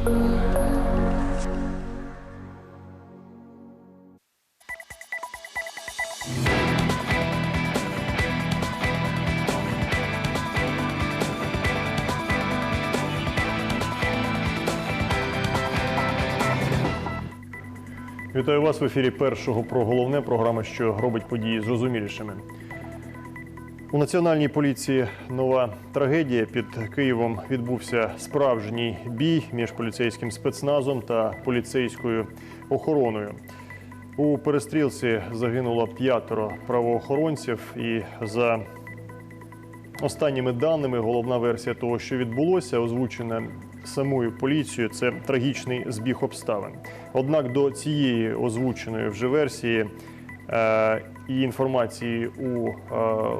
Вітаю вас в ефірі першого про головне програма, що робить події зрозумілішими. У національній поліції нова трагедія. Під Києвом відбувся справжній бій між поліцейським спецназом та поліцейською охороною. У перестрілці загинуло п'ятеро правоохоронців, і за останніми даними, головна версія того, що відбулося, озвучена самою поліцією, це трагічний збіг обставин. Однак до цієї озвученої вже версії і інформації у е,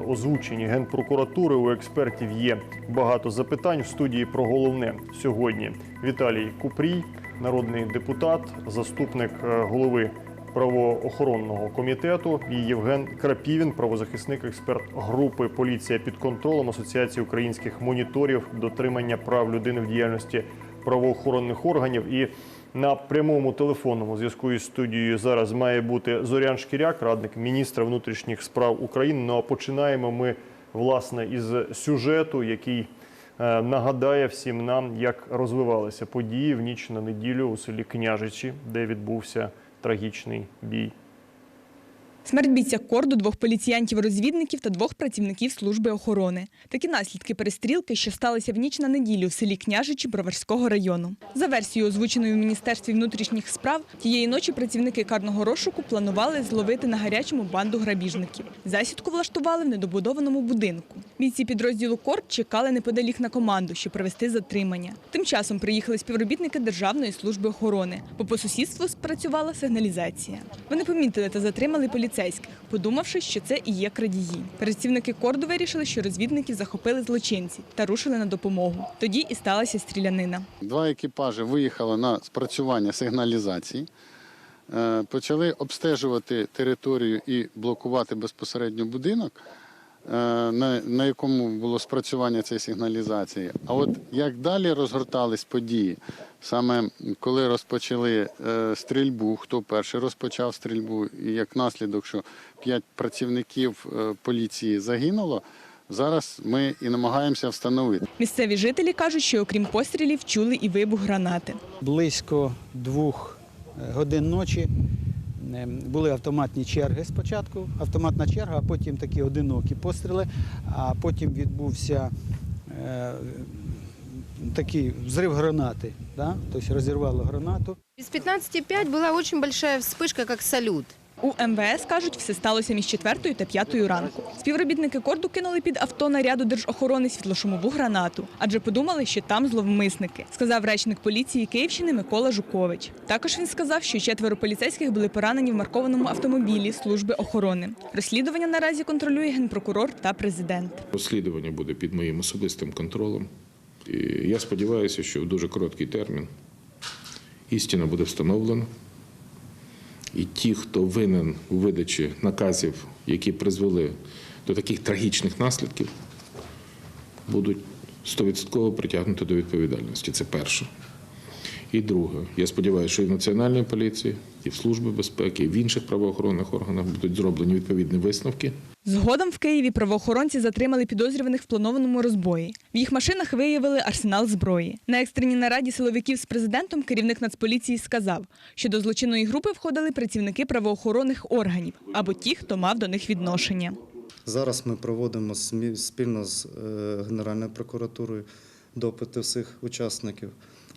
озвученні генпрокуратури у експертів є багато запитань в студії про головне сьогодні. Віталій Купрій, народний депутат, заступник е, голови правоохоронного комітету і Євген Крапівін, правозахисник, експерт групи Поліція під контролем Асоціації українських моніторів дотримання прав людини в діяльності правоохоронних органів. І на прямому телефонному зв'язку із студією зараз має бути Зорян Шкіряк, радник міністра внутрішніх справ України. Ну а починаємо ми власне із сюжету, який е, нагадає всім нам, як розвивалися події в ніч на неділю у селі Княжичі, де відбувся трагічний бій. Смерть бійця корду, двох поліціянтів-розвідників та двох працівників служби охорони. Такі наслідки перестрілки, що сталися в ніч на неділю в селі Княжичі Броварського району. За версією, озвученою в Міністерстві внутрішніх справ, тієї ночі працівники карного розшуку планували зловити на гарячому банду грабіжників. Засідку влаштували в недобудованому будинку. Бійці підрозділу Корд чекали неподалік на команду, щоб провести затримання. Тим часом приїхали співробітники Державної служби охорони, бо по сусідству спрацювала сигналізація. Вони помітили та затримали поліцейських, подумавши, що це і є крадії. Працівники корду вирішили, що розвідників захопили злочинці та рушили на допомогу. Тоді і сталася стрілянина. Два екіпажі виїхали на спрацювання сигналізації, е, почали обстежувати територію і блокувати безпосередньо будинок, на, на якому було спрацювання цієї сигналізації. А от як далі розгортались події, саме коли розпочали е, стрільбу, хто перший розпочав стрільбу, і як наслідок, що п'ять працівників е, поліції загинуло, зараз ми і намагаємося встановити. Місцеві жителі кажуть, що окрім пострілів чули і вибух гранати. Близько двох е, годин ночі е, були автоматні черги спочатку, автоматна черга, а потім такі одинокі постріли, а потім відбувся е, такий взрив гранати, да? тобто розірвало гранату. Без 15,5 была очень большая вспышка, как салют. У МВС кажуть, все сталося між 4 та 5 ранку. Співробітники корду кинули під авто наряду держохорони світлошумову гранату, адже подумали, що там зловмисники, сказав речник поліції Київщини Микола Жукович. Також він сказав, що четверо поліцейських були поранені в маркованому автомобілі служби охорони. Розслідування наразі контролює генпрокурор та президент. Розслідування буде під моїм особистим контролем. І я сподіваюся, що в дуже короткий термін істина буде встановлена. І ті, хто винен у видачі наказів, які призвели до таких трагічних наслідків, будуть стовідсотково притягнути до відповідальності. Це перше. І друге, я сподіваюся, що і в Національній поліції, і в Службі безпеки, і в інших правоохоронних органах будуть зроблені відповідні висновки. Згодом в Києві правоохоронці затримали підозрюваних в планованому розбої. В їх машинах виявили арсенал зброї. На екстреній нараді силовиків з президентом керівник Нацполіції сказав, що до злочинної групи входили працівники правоохоронних органів або ті, хто мав до них відношення. Зараз ми проводимо спільно з е, Генеральною прокуратурою допити всіх учасників.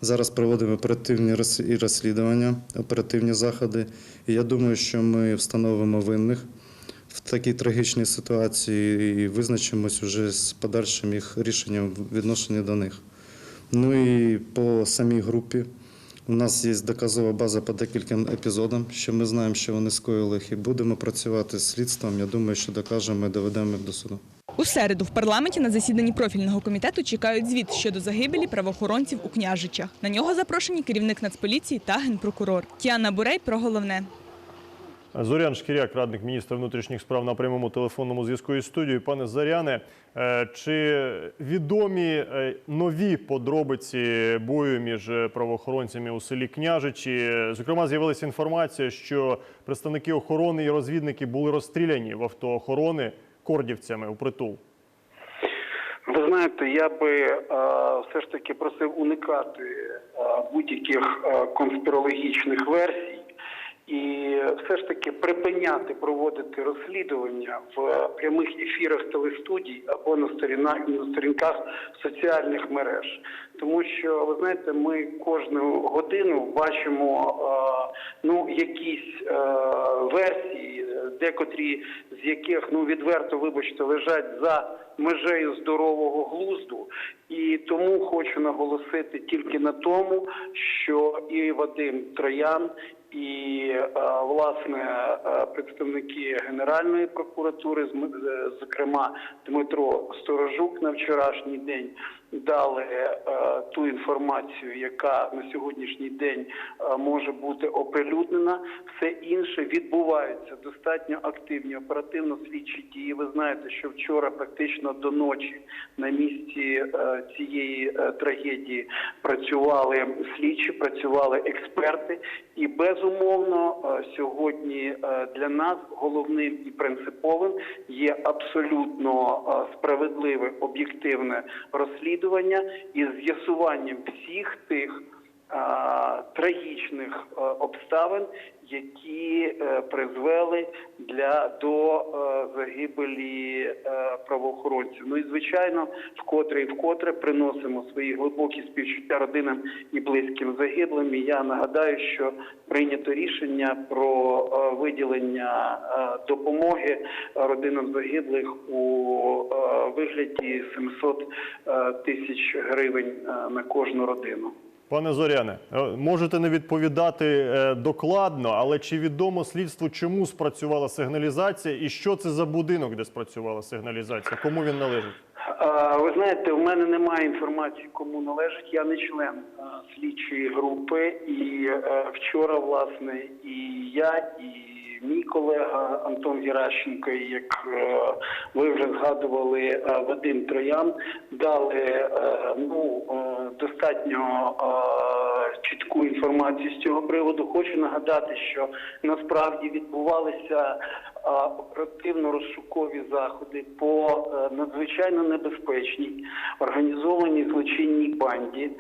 Зараз проводимо оперативні розслідування, оперативні заходи. І я думаю, що ми встановимо винних в такій трагічній ситуації і визначимось уже з подальшим їх рішенням відношенні до них. Ну і по самій групі. У нас є доказова база по декільком епізодам, що ми знаємо, що вони скоїли їх, і будемо працювати з слідством. Я думаю, що докажемо і доведемо їх до суду. У середу в парламенті на засіданні профільного комітету чекають звіт щодо загибелі правоохоронців у княжичах. На нього запрошені керівник Нацполіції та генпрокурор. Тіана Бурей про головне. Зорян Шкіряк, радник міністра внутрішніх справ на прямому телефонному зв'язку із студією. Пане Зоряне, е, чи відомі е, нові подробиці бою між правоохоронцями у селі Княжичі? Зокрема, з'явилася інформація, що представники охорони і розвідники були розстріляні в авто охорони кордівцями у притул. Ви знаєте, я би е, все ж таки просив уникати е, будь-яких е, конспірологічних версій і все ж таки припиняти проводити розслідування в прямих ефірах телестудій або на сторінах на сторінках соціальних мереж. Тому що ви знаєте, ми кожну годину бачимо е, ну якісь е, версії, декотрі з яких ну відверто вибачте лежать за межею здорового глузду, і тому хочу наголосити тільки на тому, що і Вадим Троян, і е, власне е, представники Генеральної прокуратури, зокрема Дмитро Сторожук, на вчорашній день дали е, ту інформацію, яка на сьогоднішній день е, може бути оприлюднена. Все інше відбуваються достатньо активні оперативно-слідчі дії. Ви знаєте, що вчора практично до ночі на місці е, цієї е, трагедії працювали слідчі, працювали експерти, і безумовно е, сьогодні е, для нас головним і принциповим є абсолютно е, справедливе об'єктивне розслідування із з'ясуванням всіх тих трагічних е, обставин, які е, призвели для до е, загибелі е, правоохоронців. Ну і звичайно, вкотре і вкотре приносимо свої глибокі співчуття родинам і близьким загиблим. І я нагадаю, що прийнято рішення про е, виділення е, допомоги родинам загиблих у е, вигляді 700 е, тисяч гривень е, на кожну родину. Пане Зоряне, е, можете не відповідати е, докладно, але чи відомо слідству, чому спрацювала сигналізація і що це за будинок, де спрацювала сигналізація? Кому він належить? Ви знаєте, у мене немає інформації, кому належить. Я не член слідчої групи. І е, вчора, власне, і я, і мій колега Антон Геращенко, як е, ви вже згадували, е, Вадим Троян, дали е, ну, достатньо чітку інформацію з цього приводу. Хочу нагадати, що насправді відбувалися оперативно-розшукові заходи по надзвичайно небезпечній організованій злочинній банді,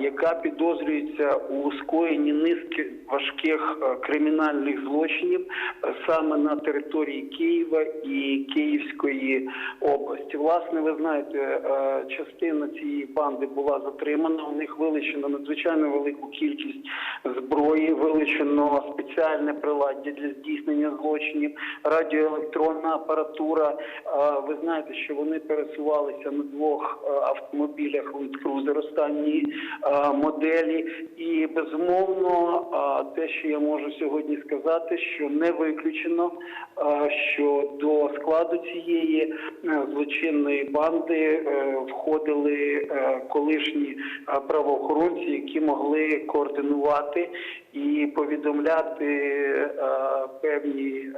яка підозрюється у скоєнні низки важких е, кримінальних злочинів е, саме на території Києва і Київської області. Власне, ви знаєте, е, частина цієї банди була затримана. У них вилучено надзвичайно велику кількість зброї, вилучено спеціальне приладдя для здійснення злочинів, радіоелектронна апаратура. Е, Ви знаєте, що вони пересувалися на двох е, автомобілях Cruiser останньої е, моделі. І безумовно, е, те, що я можу сьогодні сказати, що не виключено, е, що до складу цієї злочинної банди входили колишні правоохоронці, які могли координувати і повідомляти певні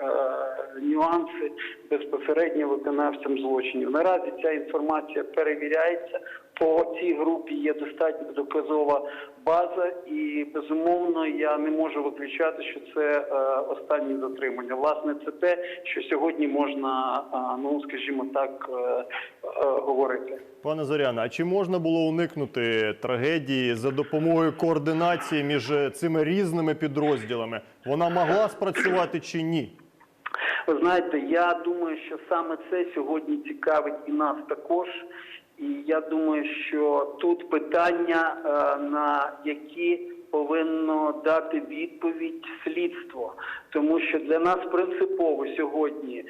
нюанси безпосередньо виконавцям злочинів. Наразі ця інформація перевіряється. По цій групі є достатньо доказова база, і безумовно я не можу виключати, що це е, останні затримання. Власне, це те, що сьогодні можна, е, ну скажімо так, е, говорити. Пане Зоряне, а чи можна було уникнути трагедії за допомогою координації між цими різними підрозділами? Вона могла спрацювати чи ні? Ви знаєте, я думаю, що саме це сьогодні цікавить і нас також. І я думаю, що тут питання, е, на які повинно дати відповідь слідство, тому що для нас принципово сьогодні е,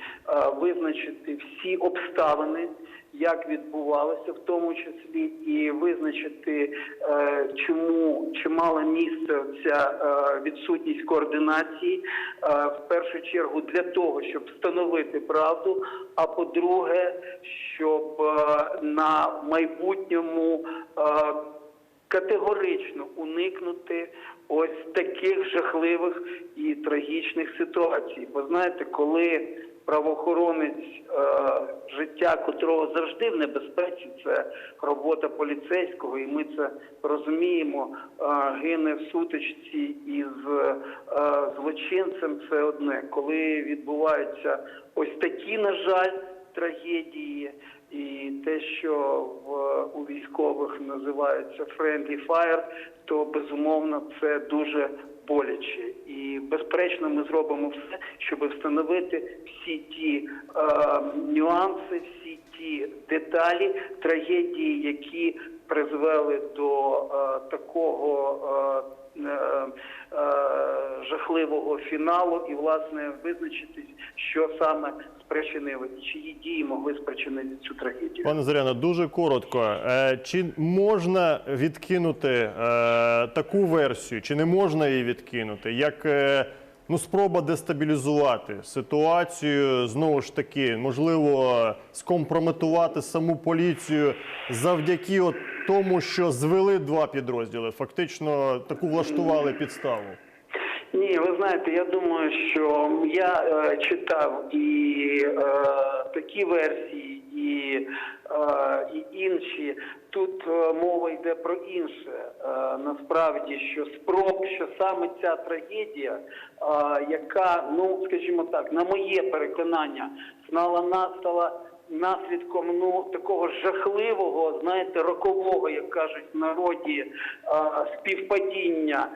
визначити всі обставини. Як відбувалося, в тому числі і визначити, е, чому чи мала місце ця е, відсутність координації, в першу чергу для того, щоб встановити правду. А по-друге, щоб на майбутньому категорично уникнути ось таких жахливих і трагічних ситуацій. Бо знаєте, коли правоохоронець, е, життя котрого завжди в небезпеці, це робота поліцейського, і ми це розуміємо, е, гине в сутичці із е, злочинцем. Це одне, коли відбуваються ось такі, на жаль, трагедії. І те, що в у військових називається friendly fire, то безумовно це дуже боляче. І безперечно, ми зробимо все, щоб встановити всі ті е, нюанси, всі ті деталі трагедії, які призвели до е, такого. Е, жахливого фіналу і власне визначитись, що саме спричинило чиї дії могли спричинити цю трагедію. Пане Зоряно, дуже коротко. Е, Чи можна відкинути е, таку версію, чи не можна її відкинути, як е, ну, спроба дестабілізувати ситуацію, знову ж таки, можливо, скомпрометувати саму поліцію завдяки от тому, що звели два підрозділи, фактично таку влаштували підставу. Ні, ви знаєте, я думаю, що я е, читав і е, такі версії, і, е, і інші. Тут е, мова йде про інше. Е, насправді, що спроб, що саме ця трагедія, е, яка, ну скажімо так, на моє переконання, стала настала наслідком ну такого жахливого, знаєте, рокового, як кажуть народі, співпадіння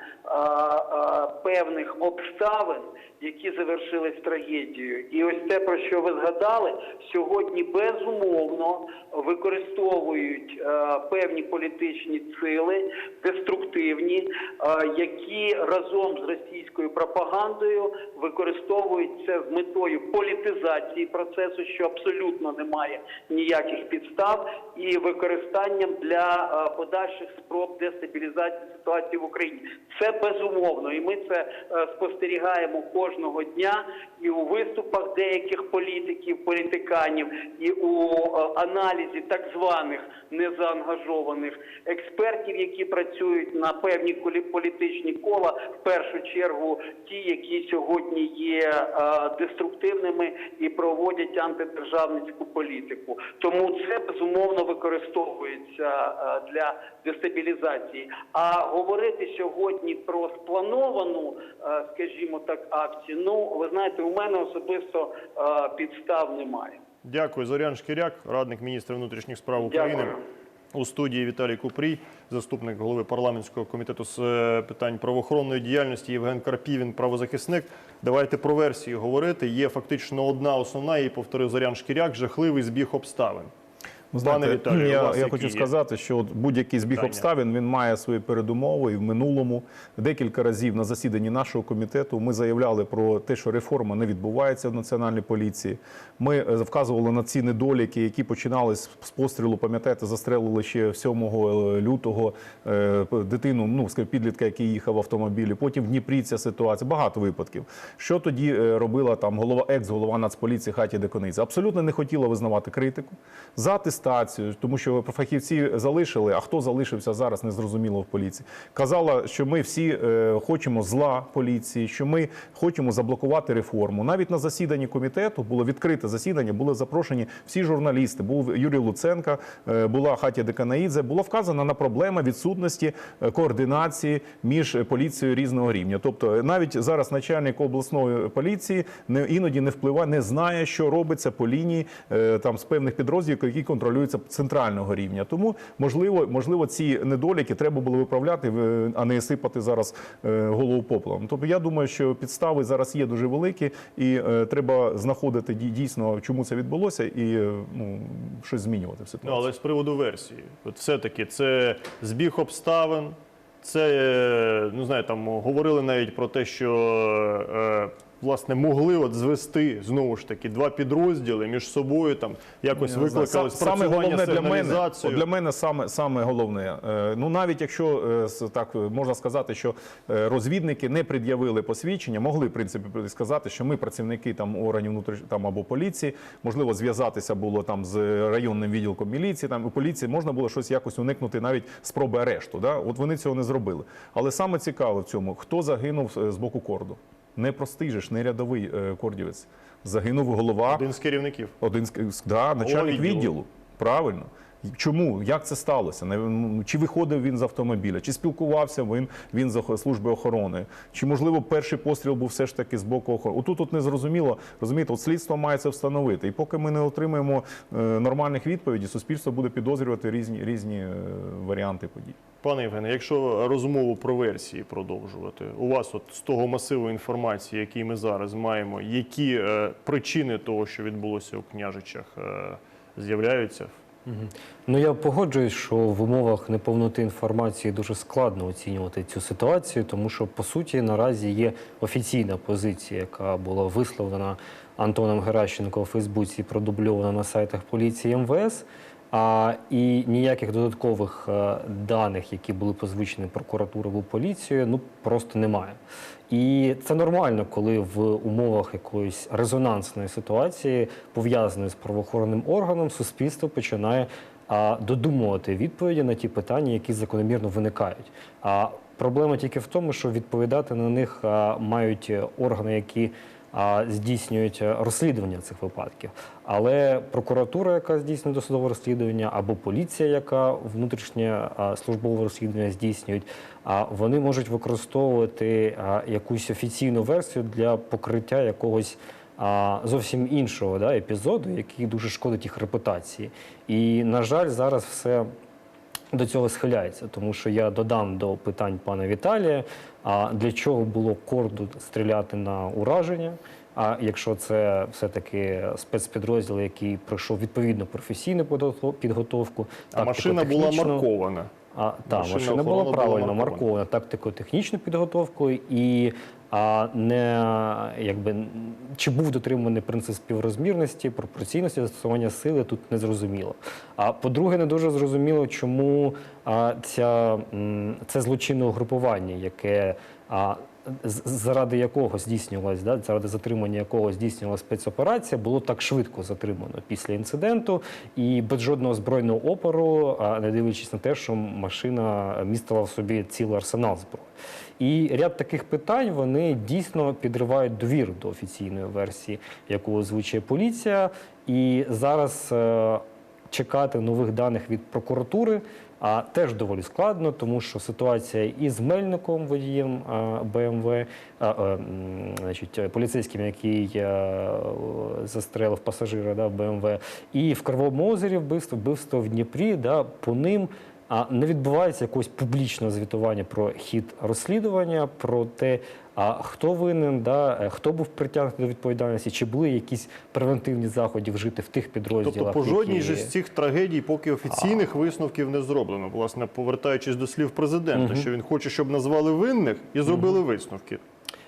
певних обставин, які завершились трагедією. І ось те, про що ви згадали, сьогодні безумовно використовують а, певні політичні сили, деструктивні, а, які разом з російською пропагандою використовують це з метою політизації процесу, що абсолютно немає ніяких підстав, і використанням для е, подальших спроб дестабілізації ситуації в Україні. Це безумовно, і ми це е, спостерігаємо кожного дня і у виступах деяких політиків, політиканів, і у е, аналізі так званих незаангажованих експертів, які працюють на певні політичні кола, в першу чергу ті, які сьогодні є е, деструктивними і проводять антидержавницьку політику. Тому це безумовно використовується для дестабілізації. А говорити сьогодні про сплановану, скажімо так, акцію. Ну ви знаєте, у мене особисто е, підстав немає. Дякую, Зорян Шкіряк, радник міністра внутрішніх справ України. Дякую. У студії Віталій Купрій, заступник голови парламентського комітету з е, питань правоохоронної діяльності Євген Карпівін, правозахисник. Давайте про версії говорити. Є фактично одна основна, її повторив Зорян Шкіряк, жахливий збіг обставин. Пане Віталію, я, я хочу є? сказати, що будь-який збіг Питання? обставин він має свої передумови. І в минулому декілька разів на засіданні нашого комітету ми заявляли про те, що реформа не відбувається в національній поліції. Ми е, вказували на ці недоліки, які починались з пострілу. Пам'ятаєте, застрелили ще 7 лютого е, дитину, ну скажімо, підлітка, який їхав в автомобілі. Потім в Дніпрі ця ситуація. Багато випадків. Що тоді е, робила там голова екс-голова Нацполіції Хаті Декониця? Абсолютно не хотіла визнавати критику за атестацію, тому що фахівці залишили. А хто залишився зараз, не зрозуміло в поліції. Казала, що ми всі е, хочемо зла поліції, що ми хочемо заблокувати реформу. Навіть на засіданні комітету було відкрите засідання, були запрошені всі журналісти. Був Юрій Луценка, е, була Хатя Деканаїдзе. Було вказано на проблеми відсутності е, координації між поліцією різного рівня. Тобто, навіть зараз начальник обласної поліції іноді не впливає, не знає, що робиться по лінії там з певних підрозділів, які контролюються центрального рівня. Тому можливо, можливо, ці недоліки треба було виправляти, а не сипати зараз е, голову поплавом. Тобто я думаю, що підстави зараз є дуже великі, і е, треба знаходити дійсно, чому це відбулося, і е, ну щось змінювати в Ну, ситуації. але з приводу версії, от все-таки це збіг обставин. Це ну знаю, там говорили навіть про те, що власне могли от звести знову ж таки два підрозділи між собою, там якось знаю. викликали саме головне для мене, от для мене саме, саме головне. е, Ну навіть якщо е, так е, можна сказати, що е, розвідники не пред'явили посвідчення, могли в принципі сказати, що ми працівники там органів внутріш там або поліції, можливо, зв'язатися було там з районним відділком міліції, там у поліції можна було щось якось уникнути навіть спроби арешту. Да? От вони цього не зробили. Але саме цікаве в цьому, хто загинув е, з боку корду. Не простий же ж, не рядовий е, кордівець. Загинув голова. Один з керівників. Один з да, начальник відділу. Правильно. Чому? Як це сталося? Чи виходив він з автомобіля, чи спілкувався він, він з служби охорони? Чи можливо перший постріл був все ж таки з боку охорони? Отут от не зрозуміло. Розумієте, от слідство має це встановити. І поки ми не отримаємо е, нормальних відповідей, суспільство буде підозрювати різні різні е, варіанти подій. Пане Євгене, якщо розмову про версії продовжувати, у вас от з того масиву інформації, який ми зараз маємо, які е, причини того, що відбулося у княжичах, е, з'являються? Ну я погоджуюсь, що в умовах неповноти інформації дуже складно оцінювати цю ситуацію, тому що по суті наразі є офіційна позиція, яка була висловлена Антоном Геращенко у Фейсбуці, продубльована на сайтах поліції МВС. А і ніяких додаткових е, даних, які були позвучені прокуратурою або поліцією, ну просто немає. І це нормально, коли в умовах якоїсь резонансної ситуації, пов'язаної з правоохоронним органом, суспільство починає а, додумувати відповіді на ті питання, які закономірно виникають. А проблема тільки в тому, що відповідати на них а, мають органи, які здійснюють розслідування цих випадків. Але прокуратура, яка здійснює досудове розслідування, або поліція, яка внутрішнє службове розслідування здійснюють, вони можуть використовувати якусь офіційну версію для покриття якогось. Зовсім іншого епізоду, який дуже шкодить їх репутації. І, на жаль, зараз все до цього схиляється, тому що я додам до питань пана Віталія, а для чого було корду стріляти на ураження? А якщо це все-таки спецпідрозділ, який пройшов відповідну професійну підготов- підготовку, А машина була маркована. А, та, Машина машина, була правильно маркована. маркована тактико-технічною підготовкою і а, не якби чи був дотриманий принцип співрозмірності, пропорційності застосування сили тут не зрозуміло. А по-друге, не дуже зрозуміло, чому а, ця, м, це злочинне угрупування, яке а, заради якого здійснювалась, да, заради затримання якого здійснювалася спецоперація, було так швидко затримано після інциденту і без жодного збройного опору, не дивлячись на те, що машина містила в собі цілий арсенал зброї. І ряд таких питань вони дійсно підривають довіру до офіційної версії, яку озвучує поліція. І зараз е, чекати нових даних від прокуратури. А теж доволі складно, тому що ситуація із Мельником, водієм БМВ, а, е, значить, е, поліцейським, який е, застрелив пасажира да, БМВ, і в Кривому озері вбивство, вбивство в Дніпрі, да, по ним не відбувається якогось публічного звітування про хід розслідування, про те, а хто винен, да, е, хто був притягнутий до відповідальності, чи були якісь превентивні заходи вжити в тих підрозділах. Тобто, по жодній які- же з цих трагедій, поки офіційних висновків не зроблено. Власне, повертаючись до слів президента, що він хоче, щоб назвали винних і зробили висновки.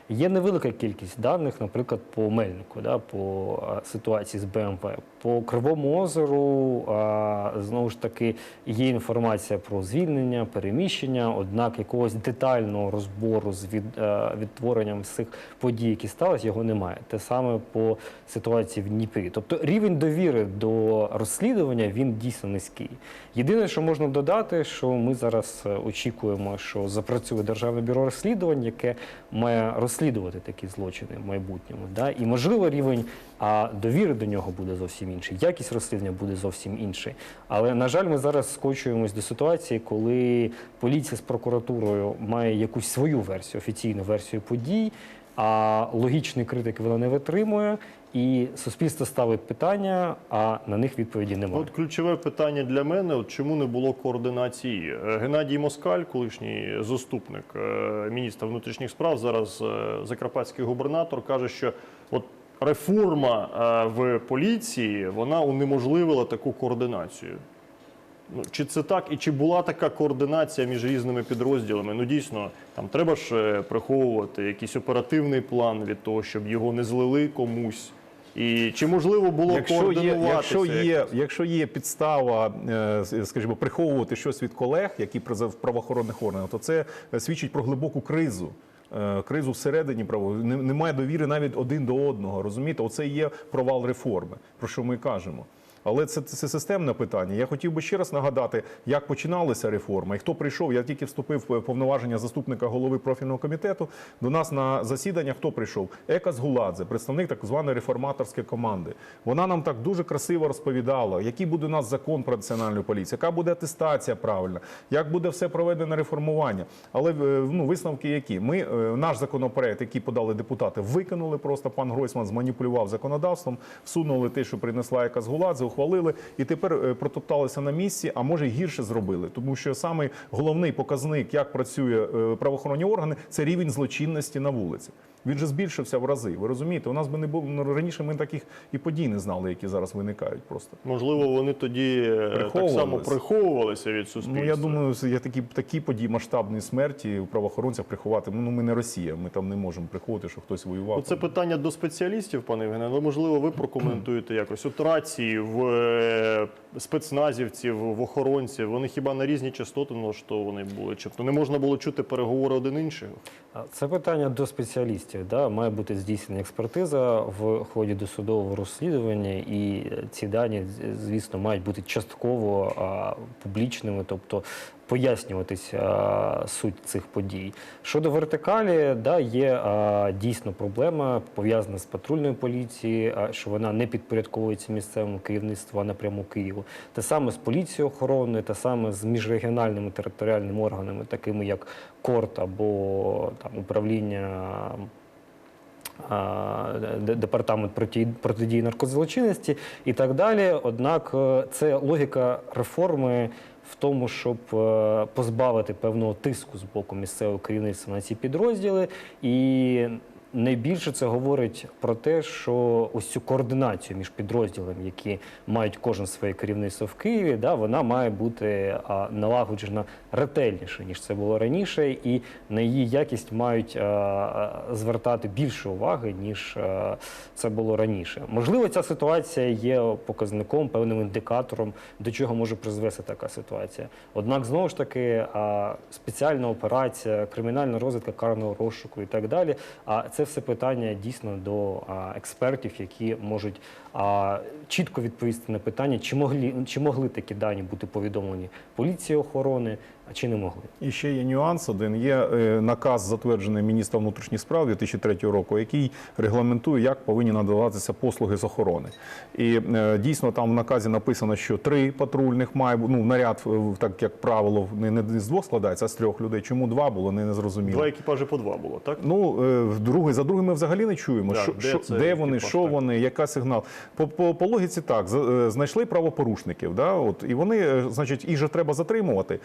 Є невелика кількість даних, наприклад, по Мельнику, да, по ситуації з БМВ. По Кривому озеру знову ж таки є інформація про звільнення, переміщення, однак якогось детального розбору з від, е, відтворенням цих подій, які сталися, його немає. Те саме по ситуації в Дніпрі. Тобто рівень довіри до розслідування він дійсно низький. Єдине, що можна додати, що ми зараз е, очікуємо, що запрацює Державне бюро розслідувань, яке має розслідувати такі злочини в майбутньому. Да? І можливо рівень довіри до нього буде зовсім інший, якість розслідування буде зовсім інший. Але на жаль, ми зараз скочуємось до ситуації, коли поліція з прокуратурою має якусь свою версію, офіційну версію подій, а логічної критики вона не витримує. І суспільство ставить питання, а на них відповіді немає. От ключове питання для мене: от чому не було координації? Е, Геннадій Москаль, колишній заступник е, міністра внутрішніх справ, зараз е, закарпатський губернатор, каже, що от реформа е, в поліції вона унеможливила таку координацію. Ну, чи це так, і чи була така координація між різними підрозділами? Ну дійсно, там треба ж е, приховувати якийсь оперативний план від того, щоб його не злили комусь. І чи можливо було Якщо є, якщо є, якщо є підстава, е, скажімо, приховувати щось від колег, які в правоохоронних органах, то це свідчить про глибоку кризу. Е, Кризу всередині право немає довіри навіть один до одного. Розумієте, оце і є провал реформи, про що ми кажемо. Але це, це системне питання. Я хотів би ще раз нагадати, як починалася реформа і хто прийшов. Я тільки вступив в повноваження заступника голови профільного комітету. До нас на засідання хто прийшов? Ека Згуладзе, представник так званої реформаторської команди. Вона нам так дуже красиво розповідала, який буде у нас закон про національну поліцію, яка буде атестація правильна, як буде все проведено реформування. Але е, ну, висновки які? Ми е, наш законопроект, який подали депутати, викинули просто. Пан Гройсман зманіпулював законодавством, всунули те, що принесла Ека Згуладзе, ухвалили, і тепер е, протопталися на місці, а може гірше зробили. Тому що саме головний показник, як працює е, правоохоронні органи, це рівень злочинності на вулиці. Він же збільшився в рази. Ви розумієте? У нас би не було ну, раніше. Ми таких і подій не знали, які зараз виникають. Просто Можливо, вони тоді е, так само приховувалися від суспільства. ну я думаю, є такі такі події масштабної смерті у правоохоронцях приховати. Ну ми не Росія. Ми там не можемо приховувати, що хтось воював. Ну, Це питання до спеціалістів, пане Євгене, але можливо ви прокоментуєте якось. От рації в е, спецназівців, в охоронців, вони хіба на різні частоти налаштовані були? Чи то не можна було чути переговори один іншого? Це питання до спеціалістів. Да? Має бути здійснена експертиза в ході досудового розслідування, і ці дані, звісно, мають бути частково а, публічними, тобто пояснюватись суть цих подій. Щодо вертикалі, да, є а, дійсно проблема пов'язана з патрульною поліцією, а, що вона не підпорядковується місцевому керівництву, а напряму Києву. Те саме з поліцією охорони, те саме з міжрегіональними територіальними органами, такими як КОРТ або там управління. Департамент протидії наркозлочинності і так далі. Однак е, це логіка реформи в тому, щоб е, позбавити певного тиску з боку місцевого керівництва на ці підрозділи. І найбільше це говорить про те, що ось цю координацію між підрозділами, які мають кожен своє керівництво в Києві, да, вона має бути а, налагоджена ретельніше, ніж це було раніше, і на її якість мають а, звертати більше уваги, ніж а, це було раніше. Можливо, ця ситуація є показником, певним індикатором, до чого може призвести така ситуація. Однак, знову ж таки, а, спеціальна операція, кримінальна розвідка карного розшуку і так далі. А це все питання дійсно до експертів, які можуть чітко відповісти на питання, чи могли, такі дані бути повідомлені поліції охорони, чи не могли. І ще є нюанс один. Є е, наказ, затверджений міністром внутрішніх справ 2003 року, який регламентує, як повинні надаватися послуги з охорони. І е, дійсно там в наказі написано, що три патрульних має ну наряд, е, так як правило, не, не з двох складається, а з трьох людей. Чому два було, не, не зрозуміло. Два екіпажі по два було, так? Ну, другий, за другим ми взагалі не чуємо. Да, що, де що, де вони, екіпаж, що так. вони, яка сигнал. По, по, по логіці так, знайшли правопорушників, да, от, і вони, значить, їх же треба затримувати.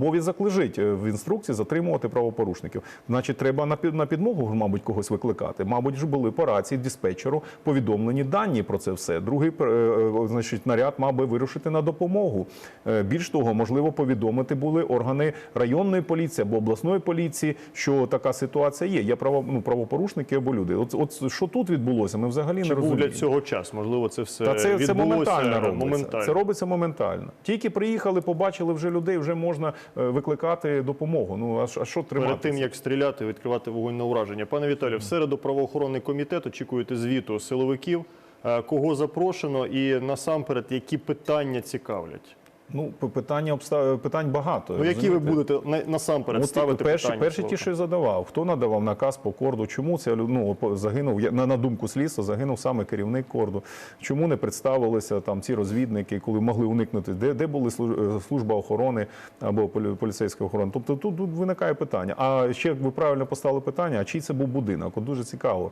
Обов'язок лежить е, в інструкції затримувати правопорушників. Значить, треба на, підмогу, мабуть, когось викликати. Мабуть, ж були по рації диспетчеру повідомлені дані про це все. Другий, е, е, значить, наряд мав би вирушити на допомогу. Більш того, можливо, повідомити були органи районної поліції або обласної поліції, що така ситуація є. Є право, ну, правопорушники або люди. От, от що тут відбулося, ми взагалі Чи не був для цього час? Можливо, це все Та це, це відбулося моментально робиться. моментально. Це робиться моментально. Тільки приїхали, побачили вже людей, вже можна викликати допомогу. Ну а що- а що тримати? Перед тим як стріляти, відкривати вогонь на ураження. Пане Віталію, в середу правоохоронний комітет очікуєте звіту силовиків. Е, Кого запрошено і насамперед, які питання цікавлять? Ну, питання обстав... питань багато. Ну які ви будете насамперед ставити перші, питання? перші ті, що задавав. Хто надавав наказ по корду? Чому це ну, загинув? Я- На, на думку слідства загинув саме керівник корду. Чому не представилися там ці розвідники, коли могли уникнути? Де, де були е, служба охорони або полі- поліцейська охорона? Тобто тут, тут виникає питання. А ще ви правильно поставили питання: а чий це був будинок? От дуже цікаво.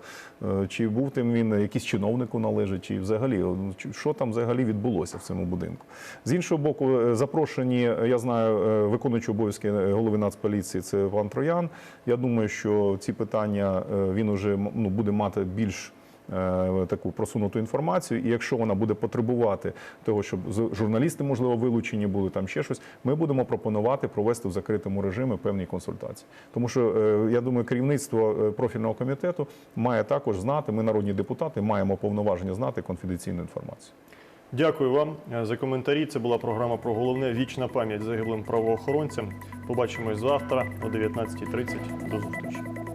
Е, Чи був тим він якийсь чиновнику належить, чи взагалі ну, що там взагалі відбулося в цьому будинку? З іншого боку, запрошені, я знаю, е, виконуючий обов'язки е, голови Нацполіції це пан Троян. Я думаю, що ці питання е, він уже ну, буде мати більш е, таку просунуту інформацію. І якщо вона буде потребувати того, щоб журналісти можливо вилучені були там ще щось, ми будемо пропонувати провести в закритому режимі певні консультації. Тому що е, я думаю, керівництво е, профільного комітету має також знати. Ми народні депутати маємо повноваження знати конфіденційну інформацію. Дякую вам е, за коментарі. Це була програма про головне вічна пам'ять загиблим правоохоронцям. Побачимось завтра о 19.30. До зустрічі.